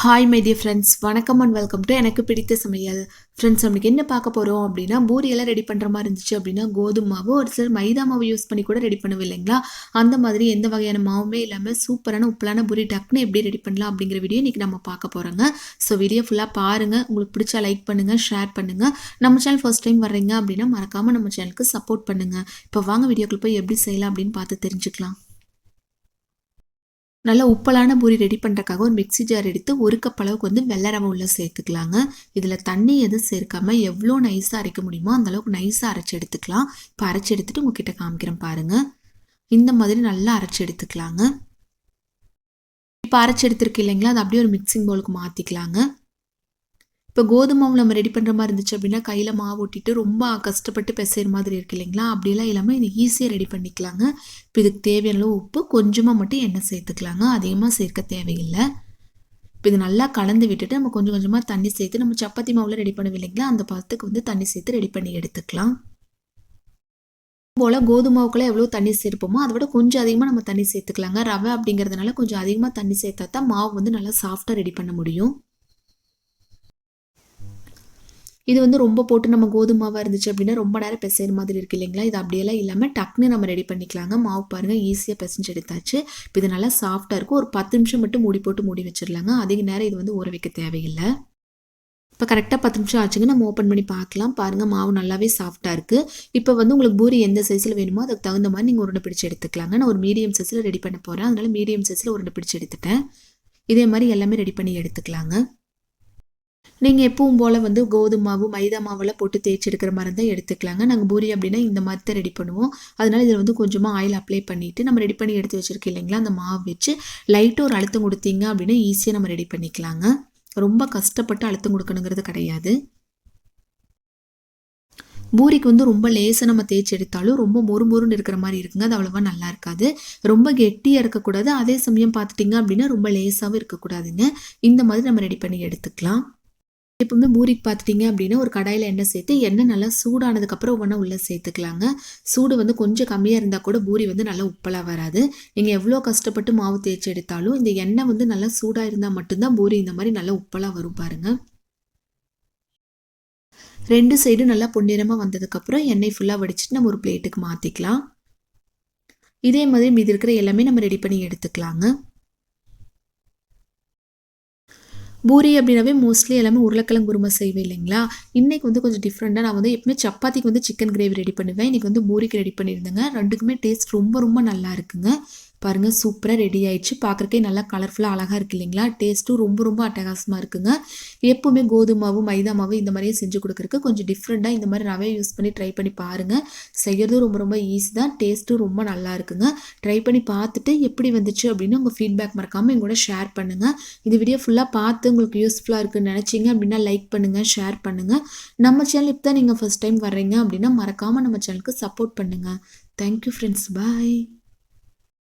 Hi my dear friends வணக்கம் and welcome to எனக்கு பிடித்த சமையல். ஃப்ரெண்ட்ஸ் நம்மளுக்கு என்ன பார்க்க போகிறோம் அப்படின்னா பூரியெல்லாம் ரெடி பண்ணுற மாதிரி இருந்துச்சு அப்படின்னா கோதுமை மாவு ஒரு சிலர் மைதா மாவு யூஸ் பண்ணி கூட ரெடி பண்ணவே இல்லைங்களா? அந்த மாதிரி எந்த வகையான மாவுமே இல்லாமல் சூப்பரான உப்பலான பூரி டக்குன்னு எப்படி ரெடி பண்ணலாம் அப்படிங்கிற வீடியோ இன்றைக்கி நம்ம பார்க்க போகிறோங்க ஸோ வீடியோ ஃபுல்லாக பாருங்கள் உங்களுக்கு பிடிச்சா லைக் பண்ணுங்கள் ஷேர் பண்ணுங்கள் நம்ம சேனல் ஃபர்ஸ்ட் டைம் வர்றீங்க அப்படின்னா மறக்காமல் நம்ம சேனலுக்கு சப்போர்ட் பண்ணுங்கள் இப்போ வாங்க வீடியோக்குள்ள போய் எப்படி செய்யலாம் அப்படின்னு பார்த்து தெரிஞ்சுக்கலாம். நல்லா உப்பலான பூரி ரெடி பண்ணுறக்காக ஒரு மிக்சி ஜார் எடுத்து ஒரு கப் அளவுக்கு வந்து வெள்ளை ரவை உள்ளே சேர்த்துக்கலாங்க. இதில் தண்ணி எதுவும் சேர்க்காம எவ்வளோ நைஸாக அரைக்க முடியுமோ அந்த அளவுக்கு நைஸாக அரைச்சி எடுத்துக்கலாம். இப்போ அரைச்சி எடுத்துட்டு உங்ககிட்ட காமிக்கிறேன் பாருங்கள் இந்த மாதிரி நல்லா அரைச்சி எடுத்துக்கலாங்க. இப்போ அரைச்சி எடுத்துருக்கு இல்லைங்களா? அதை அப்படியே ஒரு மிக்சிங் பவுலுக்கு மாற்றிக்கலாங்க இப்போ கோதுமை மாவு நம்ம ரெடி பண்ணுற மாதிரி இருந்துச்சு அப்படின்னா கையில் மாவு ஒட்டிட்டு ரொம்ப கஷ்டப்பட்டு பிசைகிற மாதிரி இருக்கு இல்லைங்களா? அப்படிலாம் இல்லாமல் இது ஈஸியாக ரெடி பண்ணிக்கலாங்க. இப்போ இதுக்கு தேவையான உப்பு கொஞ்சமாக மட்டும் எண்ணெய் சேர்த்துக்கலாங்க. அதிகமாக சேர்க்க தேவையில்லை. இப்போ இது நல்லா கலந்து விட்டுட்டு நம்ம கொஞ்சம் கொஞ்சமாக தண்ணி சேர்த்து நம்ம சப்பாத்தி மாவில் ரெடி பண்ணுவோம் இல்லைங்களா? அந்த பதத்துக்கு வந்து தண்ணி சேர்த்து ரெடி பண்ணி எடுத்துக்கலாம். போல் கோதுமாவுக்குள்ள எவ்வளோ தண்ணி சேர்ப்போமோ அதை விட கொஞ்சம் அதிகமாக நம்ம தண்ணி சேர்த்துக்கலாங்க. ரவை அப்படிங்கிறதுனால கொஞ்சம் அதிகமாக தண்ணி சேர்த்தா தான் மாவு வந்து நல்லா சாஃப்டாக ரெடி பண்ண முடியும். இது வந்து ரொம்ப போட்டு நம்ம கோதுமாவாக இருந்துச்சு அப்படின்னா ரொம்ப நேரம் பிசைகிற மாதிரி இருக்குது இல்லைங்களா? இது அப்படியெல்லாம் இல்லாமல் டக்குன்னு நம்ம ரெடி பண்ணிக்கலாங்க. மாவு பாருங்கள் ஈஸியாக பிசைஞ்சு எடுத்தாச்சு இப்போ இது நல்லா சாஃப்டாக இருக்கும் ஒரு பத்து நிமிஷம் மட்டும் மூடி போட்டு மூடி வச்சிடலாங்க அதிக நேரம் இது வந்து ஊற வைக்க தேவையில்லை. இப்போ கரெக்டாக பத்து நிமிஷம் ஆச்சுங்க. நம்ம ஓப்பன் பண்ணி பார்க்கலாம். பாருங்கள் மாவு நல்லாவே சாஃப்டாக இருக்குது இப்போ வந்து உங்களுக்கு பூரி எந்த சைஸில் வேணுமோ அதுக்கு தகுந்த மாதிரி நீங்கள் உருண்டை பிடிச்சி எடுத்துக்கலாங்க. நான் ஒரு மீடியம் சைஸில் ரெடி பண்ண போகிறேன் அதனால் மீடியம் சைஸில் உருண்டை பிடிச்சி எடுத்துட்டேன். இதே மாதிரி எல்லாமே ரெடி பண்ணி எடுத்துக்கலாங்க. நீங்கள் எப்பவும் போல் வந்து கோதுமை மாவு மைதா மாவெல்லாம் போட்டு தேய்ச்சி எடுக்கிற மாதிரி தான் எடுத்துக்கலாங்க. நாங்கள் பூரி அப்படின்னா இந்த மாதிரி தான் ரெடி பண்ணுவோம். அதனால் இதில் வந்து கொஞ்சமாக ஆயில் அப்ளை பண்ணிவிட்டு நம்ம ரெடி பண்ணி எடுத்து வச்சுருக்கோம் இல்லைங்களா அந்த மாவு வச்சு லைட்டாக ஒரு அழுத்தம் கொடுத்தீங்க அப்படின்னா ஈஸியாக நம்ம ரெடி பண்ணிக்கலாங்க. ரொம்ப கஷ்டப்பட்டு அழுத்தம் கொடுக்கணுங்கிறது கிடையாது. பூரிக்கு வந்து ரொம்ப லேசாக நம்ம தேய்ச்சி எடுத்தாலும் ரொம்ப மொறு மொறுன்னு இருக்கிற மாதிரி இருக்குங்க. அது அவ்வளோவா நல்லா இருக்காது. ரொம்ப கெட்டியாக இருக்கக்கூடாது. அதே சமயம் பார்த்துட்டிங்க அப்படின்னா ரொம்ப லேசாகவும் இருக்கக்கூடாதுங்க. இந்த மாதிரி நம்ம ரெடி பண்ணி எடுத்துக்கலாம். எப்பவுமே பூரிக்கு பார்த்துட்டிங்க அப்படின்னா ஒரு கடாயில் எண்ணெய் சேர்த்து எண்ணெய் நல்லா சூடானதுக்கப்புறம் ஒவ்வொன்றா உள்ளே சேர்த்துக்கலாங்க. சூடு வந்து கொஞ்சம் கம்மியாக இருந்தால் கூட பூரி வந்து நல்லா உப்பலாக வராது. நீங்கள் எவ்வளோ கஷ்டப்பட்டு மாவு தேய்ச்சி எடுத்தாலும் இந்த எண்ணெய் வந்து நல்லா சூடாக இருந்தால் மட்டும்தான் பூரி இந்த மாதிரி நல்லா உப்பலாக வரும் பாருங்கள் ரெண்டு சைடும் நல்லா பொன்னிறமாக வந்ததுக்கப்புறம் எண்ணெய் ஃபுல்லாக வடிச்சிட்டு நம்ம ஒரு பிளேட்டுக்கு மாற்றிக்கலாம் இதே மாதிரி மீதி இருக்கிற எல்லாமே நம்ம ரெடி பண்ணி எடுத்துக்கலாங்க. பூரி அப்படின்னாவே மோஸ்ட்லி எல்லாமே உருளைக்கிழங்கு குருமா செய்வேன் இல்லைங்களா? இன்றைக்கி வந்து கொஞ்சம் டிஃப்ரெண்ட்டாக நான் வந்து எப்பவுமே சப்பாத்திக்கு வந்து சிக்கன் கிரேவி ரெடி பண்ணுவேன். இன்றைக்கி வந்து பூரிக்கு ரெடி பண்ணியிருந்தேங்க. ரெண்டுக்குமே டேஸ்ட் ரொம்ப ரொம்ப நல்லா இருக்குங்க. பாருங்கள் சூப்பராக ரெடி ஆயிடுச்சு. பார்க்குறக்கே நல்லா கலர்ஃபுல்லாக அழகாக இருக்குது இல்லைங்களா? டேஸ்ட்டும் ரொம்ப ரொம்ப அட்டகாசமாக இருக்குங்க. எப்போவுமே கோதுமை மாவு மைதா மாவு இந்த மாதிரியே செஞ்சு கொடுக்குறக்கு கொஞ்சம் டிஃப்ரெண்ட்டாக இந்த மாதிரி ரவை யூஸ் பண்ணி ட்ரை பண்ணி பாருங்கள் செய்கிறதும் ரொம்ப ரொம்ப ஈஸி தான். டேஸ்ட்டும் ரொம்ப நல்லா இருக்குங்க. ட்ரை பண்ணி பார்த்துட்டு எப்படி வந்துச்சு அப்படின்னு உங்கள் ஃபீட்பேக் மறக்காமல் எங்கூட ஷேர் பண்ணுங்கள் இந்த வீடியோ ஃபுல்லாக பார்த்து உங்களுக்கு யூஸ்ஃபுல்லாக இருக்குன்னு நினச்சிங்க அப்படின்னா லைக் பண்ணுங்கள் ஷேர் பண்ணுங்கள் நம்ம சேனல் இப்போ தான் நீங்கள் ஃபஸ்ட் டைம் வர்றீங்க அப்படின்னா மறக்காமல் நம்ம சேனலுக்கு சப்போர்ட் பண்ணுங்கள் தேங்க்யூ ஃப்ரெண்ட்ஸ் பாய்